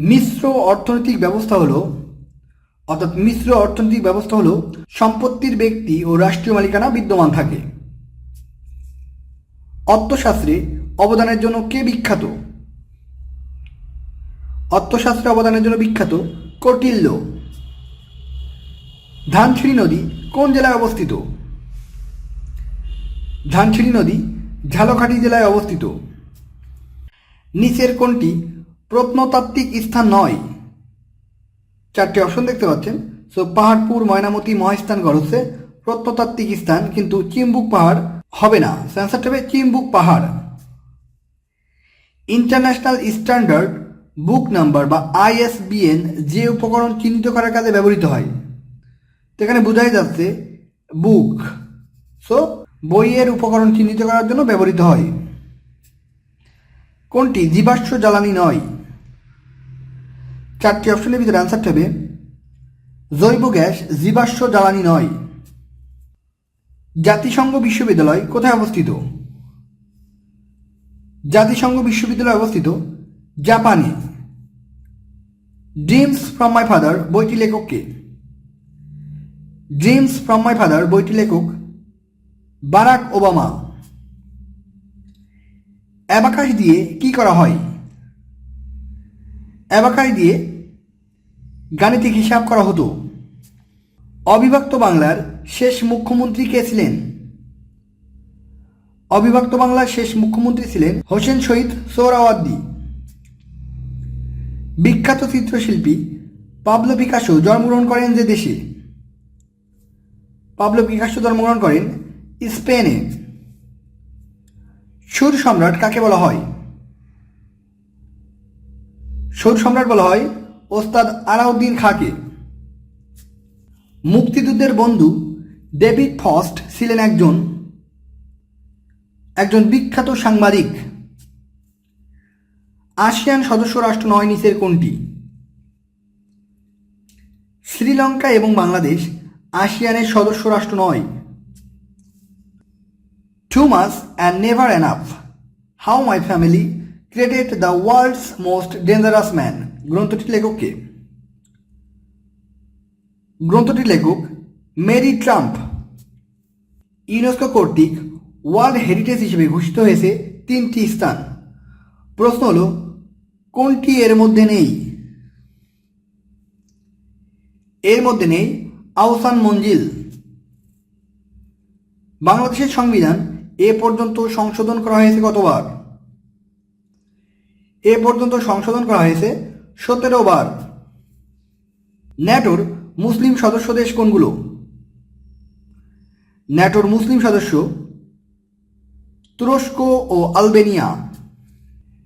মিশ্র অর্থনৈতিক ব্যবস্থা হলো, অর্থাৎ মিশ্র অর্থনৈতিক ব্যবস্থা হলো, সম্পত্তির ব্যক্তি ও রাষ্ট্রীয় মালিকানা বিদ্যমান থাকে। অর্থশাস্ত্রে অবদানের জন্য কে বিখ্যাত? অর্থশাস্ত্রে অবদানের জন্য বিখ্যাত কটিল্য। ধানছিড়ি নদী কোন জেলায় অবস্থিত? ধানছিড়ি নদী ঝালকাঠি জেলায় অবস্থিত। নিচের কোনটি প্রত্নতাত্ত্বিক স্থান নয়। চারটি অপশন দেখতে পাচ্ছেন। সো পাহাড়পুর, ময়নামতি মহেস্থানগড় হচ্ছে প্রত্নতাত্ত্বিক স্থান, কিন্তু চিম্বুক পাহাড় হবে না। অ্যান্সারটা হবে চিম্বুক পাহাড়। ইন্টারন্যাশনাল স্ট্যান্ডার্ড বুক নাম্বার বা আইএসবিএন যে উপকরণ চিহ্নিত করার কাজে ব্যবহৃত হয়। তো এখানে বোঝাই যাচ্ছে বুক। সো বইয়ের উপকরণ চিহ্নিত করার জন্য ব্যবহৃত হয়। কোনটি? জীবাশ্ম জ্বালানি নয়। চারটি অপশনের ভিতরে অ্যান্সারটা হবে, জৈব গ্যাস জীবাশ্ম জ্বালানি নয়। জাতিসংঘ বিশ্ববিদ্যালয় কোথায় অবস্থিত? জাতিসংঘ বিশ্ববিদ্যালয় অবস্থিত জাপানে। ড্রিমস ফ্রম মাই ফাদার বইটি লেখক কে? ড্রিমস ফ্রম মাই ফাদার বইটি লেখক বারাক ওবামা। অ্যাবাকাশ দিয়ে কি করা হয়? অ্যাবাকাশ দিয়ে গাণিতিক হিসাব করা হতো। অবিভক্ত বাংলার শেষ মুখ্যমন্ত্রী কে ছিলেন? অবিভক্ত বাংলার শেষ মুখ্যমন্ত্রী ছিলেন হোসেন শহীদ সোহরাওয়ার্দী। বিখ্যাত চিত্রশিল্পী পাবলো পিকাসো জন্মগ্রহণ করেন যে দেশে। পাবলো পিকাসো জন্মগ্রহণ করেন স্পেনে। সুর সম্রাট কাকে বলা হয়? সুর সম্রাট বলা হয় ওস্তাদ আলাউদ্দিন খাঁকে। মুক্তিযুদ্ধের বন্ধু ডেভিড ফস্ট ছিলেন একজন একজন বিখ্যাত সাংবাদিক। আসিয়ান সদস্য রাষ্ট্র নয় নিচের কোনটি? শ্রীলঙ্কা এবং বাংলাদেশ আসিয়ানের সদস্য রাষ্ট্র নয়। Too much and never enough, how my family created the world's most dangerous man গ্রন্থটির লেখক কে? গ্রন্থটির লেখক মেরি ট্রাম্প। ইউনেস্কো কর্তৃক ওয়ার্ল্ড হেরিটেজ হিসেবে ঘোষিত হয়েছে তিনটি স্থান। প্রশ্ন হলো, কোনটি এর মধ্যে নেই? এর মধ্যে নেই আহসান মঞ্জিল। বাংলাদেশের সংবিধান এ পর্যন্ত সংশোধন করা হয়েছে কতবার? এ পর্যন্ত সংশোধন করা হয়েছে সতেরো বার। ন্যাটোর মুসলিম সদস্য দেশ কোনগুলো? ন্যাটোর মুসলিম সদস্য তুরস্ক ও আলবেনিয়া।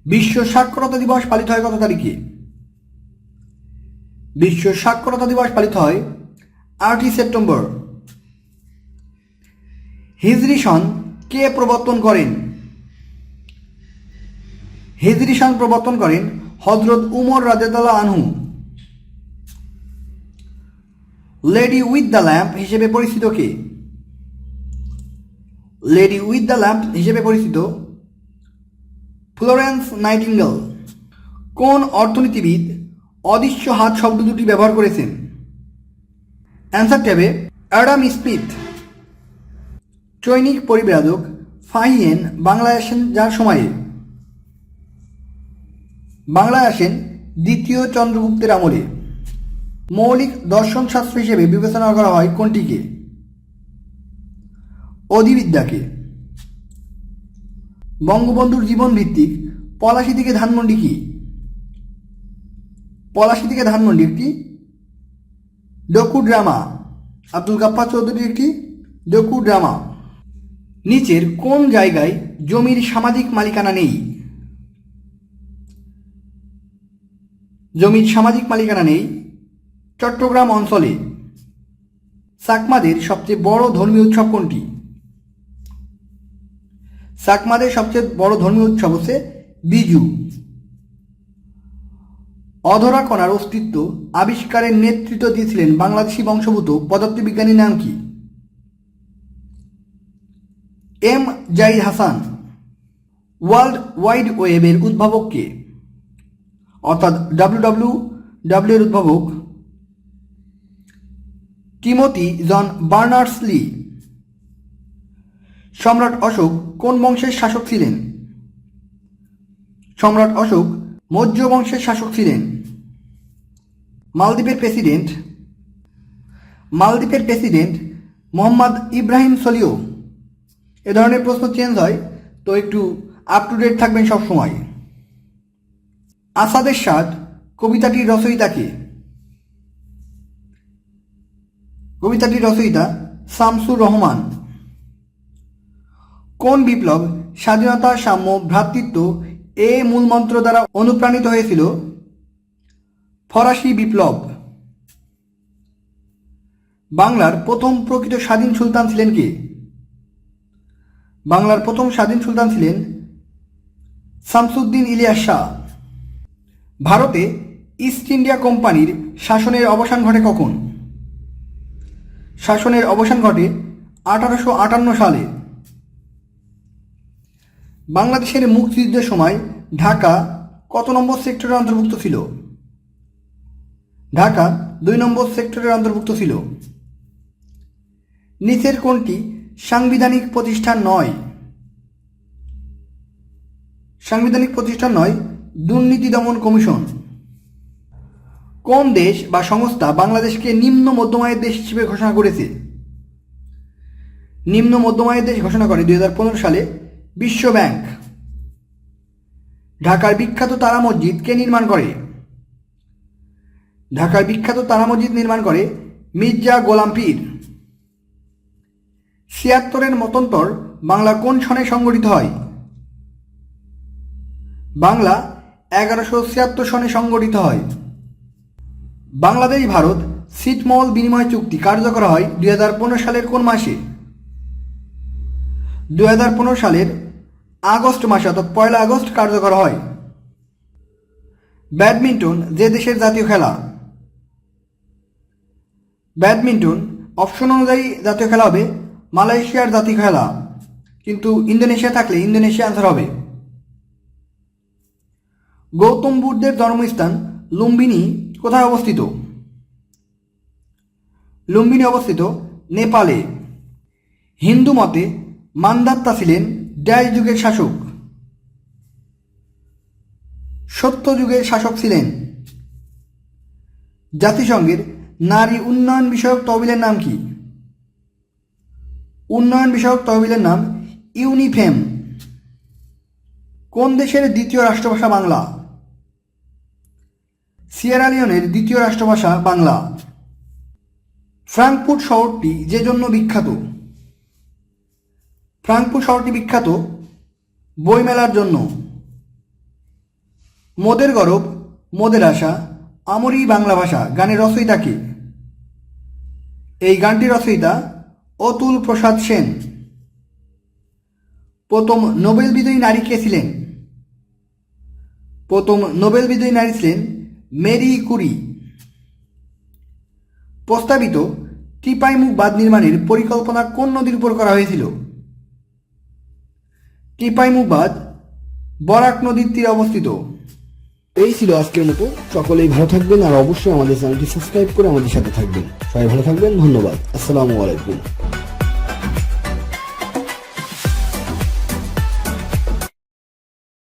বিশ্ব সাক্ষরতা দিবস পালিত হয় কত তারিখে? বিশ্ব সাক্ষরতা দিবস পালিত হয় আটই সেপ্টেম্বর। হিজরি সন কে প্রবর্তন করেন? হিজরি সন প্রবর্তন করেন হজরত উমর রাজেদাল্লাহ আনহু। লেডি উইথ দ্য ল্যাম্প হিসেবে পরিচিত কে? লেডি উইথ দ্য ল্যাম্প হিসেবে পরিচিত ফ্লোরেন্স নাইটিঙ্গেল কোন অর্থনীতিবিদ অদৃশ্য হাত শব্দ দুটি ব্যবহার করেছেন? অ্যান্সার ট্যাবে অ্যাডাম স্মিথ চৈনিক পরিব্রাজক ফাহিয়েন আসেন যার সময়ে। বাংলায় আসেন দ্বিতীয় চন্দ্রগুপ্তের আমলে। মৌলিক দর্শন শাস্ত্র হিসেবে বিবেচনা করা হয় কোনটিকে? অধিবিদ্যাকে। বঙ্গবন্ধুর জীবন ভিত্তিক পলাশি থেকে ধানমন্ডি কি? পলাশি থেকে ধানমন্ডি একটি ডকু ড্রামা আব্দুল গাফফার চৌধুরীর একটি ডকু ড্রামা নিচের কোন জায়গায় জমির সামাজিক মালিকানা নেই? জমির সামাজিক মালিকানা নেই, চট্টগ্রাম অঞ্চলে সাকমাদের সবচেয়ে বড় ধর্মীয় উৎসব কোনটি? সাকমাদের সবচেয়ে বড় ধর্মীয় উৎসব হচ্ছে বিজু। অধরা কণার অস্তিত্ব আবিষ্কারের নেতৃত্ব দিয়েছিলেন বাংলাদেশি বংশভূত পদার্থবিজ্ঞানীর নাম কি? M Zahid Hasan. World wide ওয়েবের উদ্ভাবক কে? অর্থাৎ ডাব্লিউ ডাব্লিউ এর উদ্ভাবক টিমোথি জন বার্নার্স লি সম্রাট অশোক কোন বংশের শাসক ছিলেন? সম্রাট অশোক মৌর্য বংশের শাসক ছিলেন। মালদ্বীপের প্রেসিডেন্ট। মালদ্বীপের প্রেসিডেন্ট মোহাম্মদ ইব্রাহিম সলিও এ ধরনের প্রশ্ন চেঞ্জ হয়, তো একটু আপ টু ডেট থাকবেন সব সময় আসাদের স্বাদ, কবিতাটির রচয়িতা কে? কবিতাটির রচয়িতা শামসুর রহমান। কোন বিপ্লব স্বাধীনতা, সাম্য, ভ্রাতৃত্ব এ মূলমন্ত্র দ্বারা অনুপ্রাণিত হয়েছিল? ফরাসি বিপ্লব। বাংলার প্রথম প্রকৃত স্বাধীন সুলতান ছিলেন কে? বাংলার প্রথম স্বাধীন সুলতান ছিলেন শামসুদ্দিন ইলিয়াস শাহ। ভারতে ইস্ট ইন্ডিয়া কোম্পানির শাসনের অবসান ঘটে কখন? শাসনের অবসান ঘটে আঠারোশো আটান্ন সালে। বাংলাদেশের মুক্তিযুদ্ধের সময় ঢাকা কত নম্বর সেক্টরের অন্তর্ভুক্ত ছিল? ঢাকা দুই নম্বর সেক্টরের অন্তর্ভুক্ত ছিল। নিচের কোনটি সাংবিধানিক প্রতিষ্ঠান নয়। সাংবিধানিক প্রতিষ্ঠান নয় দুর্নীতি দমন কমিশন। কোন দেশ বা সংস্থা বাংলাদেশকে নিম্ন মধ্যমায়ের দেশ হিসেবে ঘোষণা করেছে? নিম্ন মধ্যমায়ের দেশ ঘোষণা করে দুই হাজার পনেরো সালে বিশ্ব ব্যাংক ঢাকার বিখ্যাত তারা মসজিদ কে নির্মাণ করে? ঢাকার বিখ্যাত তারা মসজিদ নির্মাণ করে মির্জা গোলাম পীর। ছিয়াত্তরের মতন্তর বাংলা কোন সনে সংগঠিত হয়? বাংলা এগারোশো ছিয়াত্তর সনে সংগঠিত হয়। বাংলাদেশ, ভারত ছিটমহল বিনিময় চুক্তি কার্যকর হয় দুই হাজার পনেরো সালের কোন মাসে? দুই হাজার পনেরো সালের আগস্ট মাসে অর্থাৎ পয়লা আগস্ট কার্যকর হয়। ব্যাডমিন্টন যে দেশের জাতীয় খেলা। ব্যাডমিন্টন অপশন অনুযায়ী জাতীয় খেলা হবে মালয়েশিয়ার জাতীয় খেলা। কিন্তু ইন্দোনেশিয়া থাকলে ইন্দোনেশিয়া আনসার হবে। গৌতম বুদ্ধের জন্মস্থান লুম্বিনী কোথায় অবস্থিত? লুম্বিনী অবস্থিত নেপালে। হিন্দু মতে মান্দাত্তা ছিলেন ড্যাশ যুগের শাসক। সত্য যুগের শাসক ছিলেন। জাতিসংঘের নারী উন্নয়ন বিষয়ক তহবিলের নাম কি? উন্নয়ন বিষয়ক তহবিলের নাম ইউনিফেম। কোন দেশের দ্বিতীয় রাষ্ট্রভাষা বাংলা? সিয়েরালিয়নের দ্বিতীয় রাষ্ট্রভাষা বাংলা। ফ্রাঙ্কফুট শহরটি যে জন্য বিখ্যাত? ফ্রাঙ্কফুট শহরটি বিখ্যাত বইমেলার জন্য। মোদের গরব, মোদের আশা আমরি বাংলা ভাষা, গানের রচয়িতা কে? এই গানটির রচয়িতা অতুল প্রসাদ সেন। প্রথম নোবেল বিজয়ী নারী কে ছিলেন? প্রথম নোবেল বিজয়ী নারী ছিলেন মেরি কুরি। প্রস্তাবিত টিপাইমুখ বাঁধ নির্মাণের পরিকল্পনা কোন নদীর উপর করা হয়েছিল? টিপাইমুখ বাঁধ বরাক নদীর তীরে অবস্থিত। এই ছিল আজকের মতো। সকলেই ভালো থাকবেন আর অবশ্যই আমাদের চ্যানেলটি সাবস্ক্রাইব করে আমাদের সাথে থাকবেন। সবাই ভালো থাকবেন। ধন্যবাদ। আসসালামু আলাইকুম।